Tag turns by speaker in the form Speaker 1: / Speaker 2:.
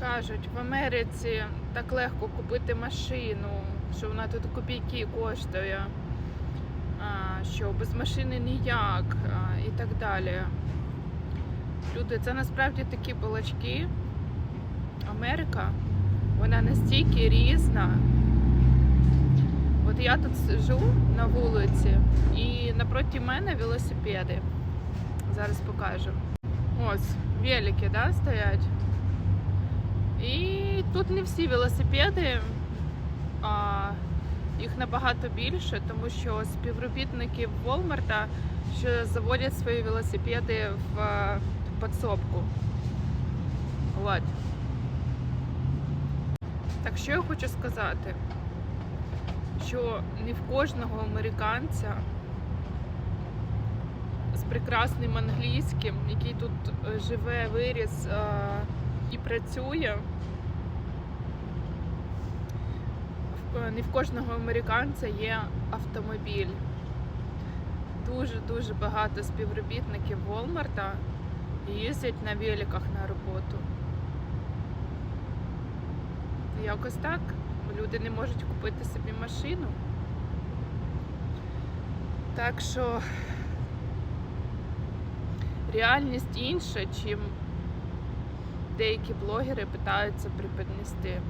Speaker 1: Кажуть, в Америці так легко купити машину, що вона тут копійки коштує, що без машини ніяк і так далі. Люди, це насправді такі балачки. Америка, вона настільки різна. От я тут сижу на вулиці і напроти мене велосипеди. Зараз покажу. Ось, велики, да, стоять. Тут не всі велосипеди, а їх набагато більше, тому що співробітники Walmart що заводять свої велосипеди в е, підсобку. От. Так що я хочу сказати, що не в кожного американця з прекрасним англійським, який тут е, живе, виріс е, і працює. в- е, Не в кожного американця є автомобіль. Дуже-дуже багато співробітників Walmart їздять на великах на роботу. Якось так. Люди не можуть купити собі машину. Так що реальність інша, чим деякі блогери питаються преподнести.